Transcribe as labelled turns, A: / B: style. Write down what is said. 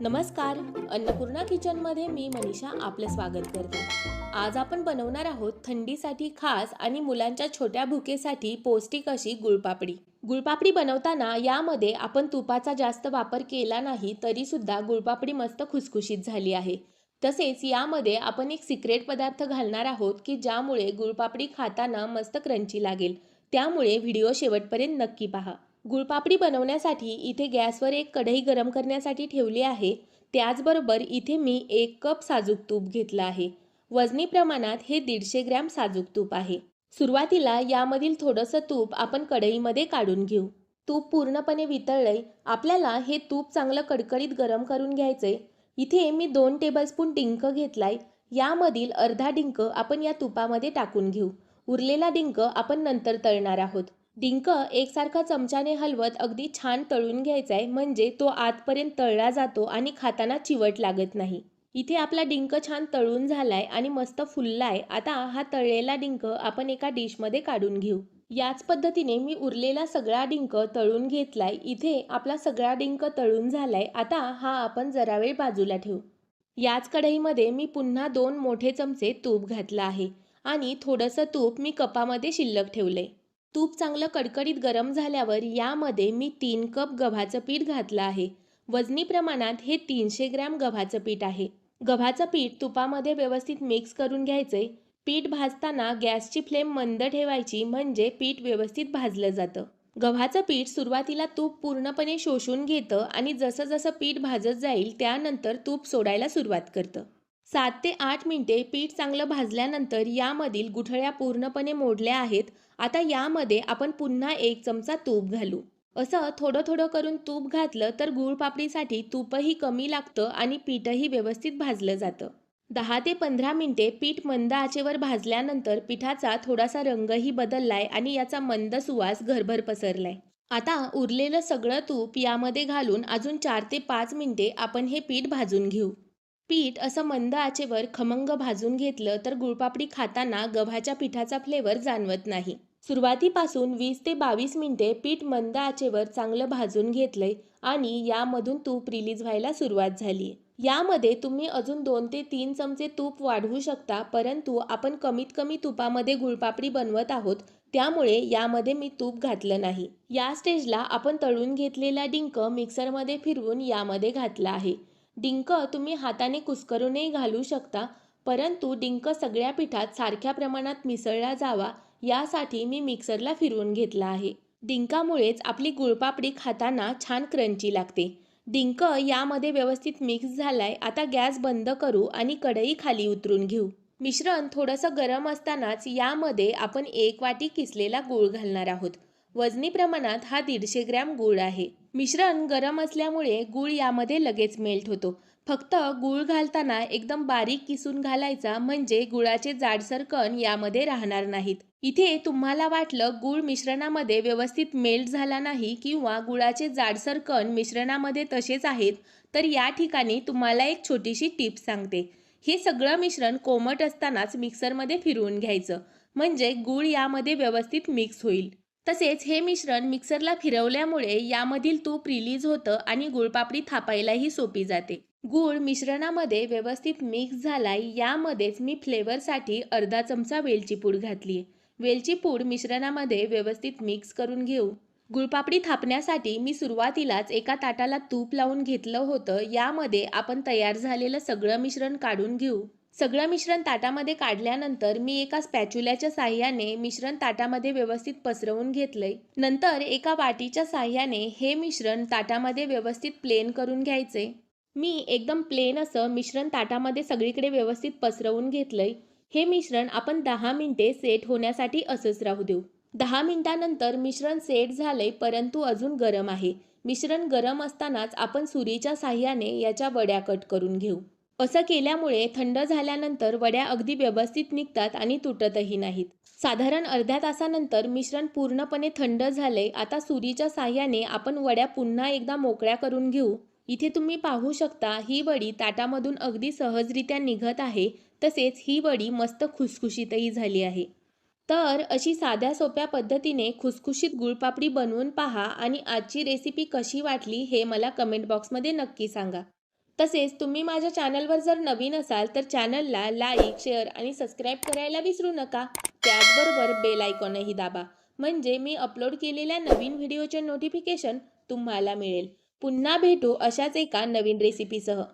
A: नमस्कार. अन्नपूर्णा किचनमध्ये मी मनीषा आपलं स्वागत करते. आज आपण बनवणार आहोत थंडीसाठी खास आणि मुलांच्या छोट्या भुकेसाठी पौष्टिक अशी गुळपापडी. गुळपापडी बनवताना यामध्ये आपण तुपाचा जास्त वापर केला नाही तरीसुद्धा गुळपापडी मस्त खुसखुशीत झाली आहे. तसेच यामध्ये आपण एक सिक्रेट पदार्थ घालणार आहोत की ज्यामुळे गुळपापडी खाताना मस्त क्रंची लागेल. त्यामुळे व्हिडिओ शेवटपर्यंत नक्की पहा. गुळपापडी बनवण्यासाठी इथे गॅसवर एक कढई गरम करण्यासाठी ठेवली आहे. त्याचबरोबर इथे मी एक कप साजूक तूप घेतलं आहे. वजनी प्रमाणात हे दीडशे ग्रॅम साजूक तूप आहे. सुरुवातीला यामधील थोडंसं तूप आपण कढईमध्ये काढून घेऊ. तूप पूर्णपणे वितळलंय. आपल्याला हे तूप चांगलं कडकडीत गरम करून घ्यायचंय. इथे मी दोन टेबलस्पून डिंक घेतलाय. यामधील अर्धा डिंक आपण या तुपामध्ये टाकून घेऊ. उरलेला डिंक आपण नंतर तळणार आहोत. डिंक एकसारखा चमच्याने हलवत अगदी छान तळून घ्यायचा आहे म्हणजे तो आतपर्यंत तळला जातो आणि खाताना चिवट लागत नाही. इथे आपला डिंक छान तळून झालाय आणि मस्त फुललाय आता हा तळलेला डिंक आपण एका डिशमध्ये काढून घेऊ. याच पद्धतीने मी उरलेला सगळा डिंक तळून घेतलाय इथे आपला सगळा डिंक तळून झालाय आता हा आपण जरा वेळ बाजूला ठेवू. याच कढईमध्ये मी पुन्हा दोन मोठे चमचे तूप घातलं आहे आणि थोडंसं तूप मी कपामध्ये शिल्लक ठेवलंय. तूप चांगलं कडकडीत गरम झाल्यावर यामध्ये मी तीन कप गव्हाचं पीठ घातलं आहे. वजनी प्रमाणात हे तीनशे ग्रॅम गव्हाचं पीठ आहे. गव्हाचं पीठ तुपामध्ये व्यवस्थित मिक्स करून घ्यायचे पीठ भाजताना गॅसची फ्लेम मंद ठेवायची म्हणजे पीठ व्यवस्थित भाजलं जातं. गव्हाचं पीठ सुरुवातीला तूप पूर्णपणे शोषून घेतं आणि जसं जसं पीठ भाजत जाईल त्यानंतर तूप सोडायला सुरुवात करतं. सात ते आठ मिनिटे पीठ चांगलं भाजल्यानंतर यामधील गुठळ्या पूर्णपणे मोडल्या आहेत. आता यामध्ये आपण पुन्हा एक चमचा तूप घालू. असं थोडं थोडं करून तूप घातलं तर गुळपापडीसाठी तूपही कमी लागतं आणि पीठही व्यवस्थित भाजलं जातं. दहा ते पंधरा मिनिटे पीठ मंद आचेवर भाजल्यानंतर पिठाचा थोडासा रंगही बदललाय आणि याचा मंद सुवास घरभर पसरलाय. आता उरलेलं सगळं तूप यामध्ये घालून अजून चार ते पाच मिनिटे आपण हे पीठ भाजून घेऊ. पीठ असं मंद आचेवर खमंग भाजून घेतलं तर गुळपापडी खाताना गव्हाच्या पिठाचा फ्लेवर जाणवत नाही. सुरुवातीपासून वीस ते बावीस मिनिटे पीठ मंद आचेवर चांगलं भाजून घेतलंय आणि यामधून तूप रिलीज व्हायला सुरुवात झाली यामध्ये तुम्ही अजून दोन ते तीन चमचे तूप वाढवू शकता परंतु आपण कमीत कमी तुपामध्ये गुळपापडी बनवत आहोत त्यामुळे यामध्ये मी तूप घातलं नाही. या स्टेजला आपण तळून घेतलेला डिंक मिक्सरमध्ये फिरवून यामध्ये घातला आहे. डिंक तुम्ही हाताने कुस्करूनही घालू शकता परंतु डिंक सगळ्या पिठात सारख्या प्रमाणात मिसळला जावा यासाठी मी मिक्सरला फिरवून घेतला आहे. डिंकामुळेच आपली गुळपापडी खाताना छान क्रंची लागते. डिंक यामध्ये व्यवस्थित मिक्स झालाय आता गॅस बंद करू आणि कढई खाली उतरून घेऊ. मिश्रण थोडंसं गरम असतानाच यामध्ये आपण एक वाटी किसलेला गूळ घालणार आहोत. वजनी प्रमाणात हा दीडशे ग्रॅम गूळ आहे. मिश्रण गरम असल्यामुळे गूळ यामध्ये लगेच मेल्ट होतो. फक्त गूळ घालताना एकदम बारीक किसून घालायचा म्हणजे गुळाचे जाडसर कण यामध्ये राहणार नाहीत. इथे तुम्हाला वाटलं गूळ मिश्रणामध्ये व्यवस्थित मेल्ट झाला नाही किंवा गुळाचे जाडसर कण मिश्रणामध्ये तसेच आहेत तर या ठिकाणी तुम्हाला एक छोटीशी टिप सांगते. हे सगळं मिश्रण कोमट असतानाच मिक्सरमध्ये फिरवून घ्यायचं म्हणजे गूळ यामध्ये व्यवस्थित मिक्स होईल. तसेच हे मिश्रण मिक्सरला फिरवल्यामुळे यामधील तूप रिलीज होतं आणि गुळपापडी थापायलाही सोपी जाते. गूळ मिश्रणामध्ये व्यवस्थित मिक्स झालाय यामध्येच मी फ्लेवरसाठी अर्धा चमचा वेलची पूड घातली. वेलची पूड मिश्रणामध्ये व्यवस्थित मिक्स करून घेऊ. गुळपापडी थापण्यासाठी मी सुरुवातीलाच एका ताटाला तूप लावून घेतलं होतं. यामध्ये आपण तयार झालेलं सगळं मिश्रण काढून घेऊ. सगळं मिश्रण ताटामध्ये काढल्यानंतर मी एका स्पॅच्युल्याच्या साह्याने मिश्रण ताटामध्ये व्यवस्थित पसरवून घेतलंय. नंतर एका वाटीच्या साह्याने हे मिश्रण ताटामध्ये व्यवस्थित प्लेन करून घ्यायचे मी एकदम प्लेन असं मिश्रण ताटामध्ये सगळीकडे व्यवस्थित पसरवून घेतलंय. हे मिश्रण आपण दहा मिनिटे सेट होण्यासाठी असंच राहू देऊ. दहा मिनिटानंतर मिश्रण सेट झालंय परंतु अजून गरम आहे. मिश्रण गरम असतानाच आपण सुरीच्या साह्याने याच्या वड्या कट करून घेऊ. असं केल्यामुळे थंड झाल्यानंतर वड्या अगदी व्यवस्थित निघतात आणि तुटतही नाहीत. साधारण अर्ध्या तासानंतर मिश्रण पूर्णपणे थंड झाले आता सुरीच्या साह्याने आपण वड्या पुन्हा एकदा मोकळ्या करून घेऊ. इथे तुम्ही पाहू शकता ही वडी ताटामधून अगदी सहजरित्या निघत आहे तसेच ही वडी मस्त खुसखुशीतही झाली आहे. तर अशी साध्या सोप्या पद्धतीने खुसखुशीत गुळपापडी बनवून पहा आणि आजची रेसिपी कशी वाटली हे मला कमेंट बॉक्समध्ये नक्की सांगा. तसेच तुम्ही माझ्या चॅनलवर जर नवीन असाल तर चॅनलला लाईक शेअर आणि सबस्क्राईब करायला विसरू नका. त्याचबरोबर बेल आयकॉनही दाबा. म्हणजे मी अपलोड केलेल्या नवीन व्हिडिओचे नोटिफिकेशन तुम्हाला मिळेल. पुन्हा भेटू अशाच एका नवीन रेसिपीसह